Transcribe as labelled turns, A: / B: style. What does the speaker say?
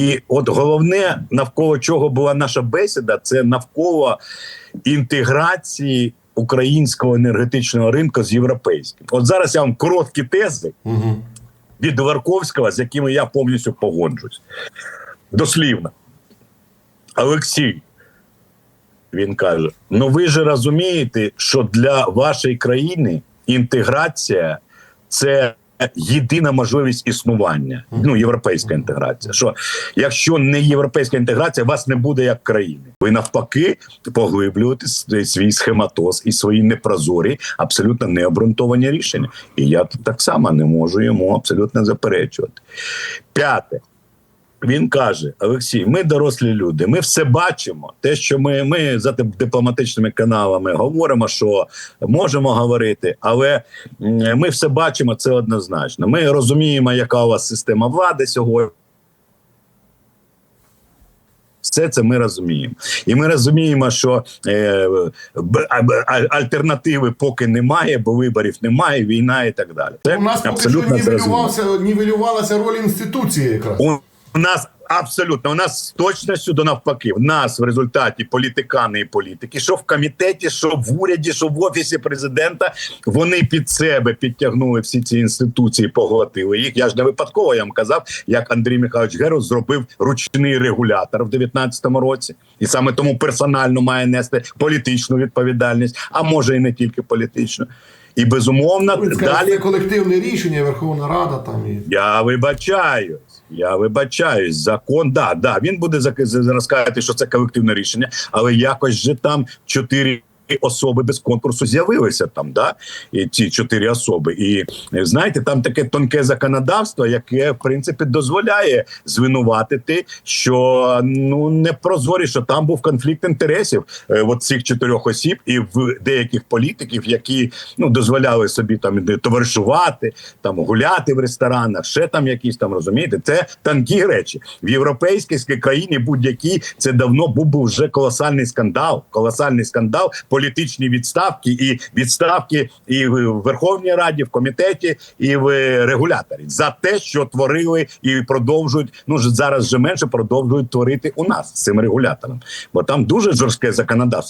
A: І от головне, навколо чого була наша бесіда, це навколо інтеграції українського енергетичного ринку з європейським. От зараз я вам короткі тези
B: Угу.
A: від Варковського, з якими я повністю погоджуюсь. Дослівно. Олексій. Він каже: ну ви ж розумієте, що для вашої країни інтеграція це єдина можливість існування. Ну, європейська інтеграція. Що якщо не європейська інтеграція, вас не буде як країни. Ви навпаки поглиблюєте свій схематоз і свої непрозорі, абсолютно необґрунтовані рішення. І я так само не можу йому абсолютно заперечувати. П'яте. Він каже: Олексій, ми дорослі люди, ми все бачимо. Те, що ми, ми за дипломатичними каналами говоримо, що можемо говорити, але ми все бачимо це однозначно. Ми розуміємо, яка у вас система влади сьогодні. Все це ми розуміємо, і ми розуміємо, що е, б- б- альтернативи поки немає, бо виборів немає, війна і так далі. Це
B: У нас поки що
A: абсолютно
B: нівелювався, нівелювалася роль інституції якраз.
A: У у нас абсолютно у нас з точністю до навпаки. В нас в результаті політикани і політики, що в комітеті, що в уряді, що в офісі президента, вони під себе підтягнули всі ці інституції, поглотили їх. Я ж не випадково я вам казав, як Андрій Михайлович Герус зробив ручний регулятор в 19-му році, і саме тому персонально має нести політичну відповідальність, а може і не тільки політичну. І безумовно
B: Він
A: далі
B: це колективне рішення, Верховна Рада там і.
A: я вибачаюсь. Я вибачаюсь, закон, да, да, він буде розказувати, що це колективне рішення, але якось же там чотири особи без конкурсу з'явилися там, да, і ці чотири особи. І е, знаєте, там таке тонке законодавство, яке в принципі дозволяє звинуватити, що ну не прозорі, що там був конфлікт інтересів е, от цих чотирьох осіб і в деяких політиків, які ну дозволяли собі там товаришувати, там гуляти в ресторанах, ще там якісь там розумієте. Це тонкі речі в європейській країні. Будь-якій це давно був вже колосальний скандал. Колосальний скандал, політичні відставки і відставки і в Верховній Раді, в комітеті, і в регуляторі за те, що творили і продовжують. Ну ж зараз вже менше продовжують творити у нас з цим регулятором, бо там дуже жорстке законодавство.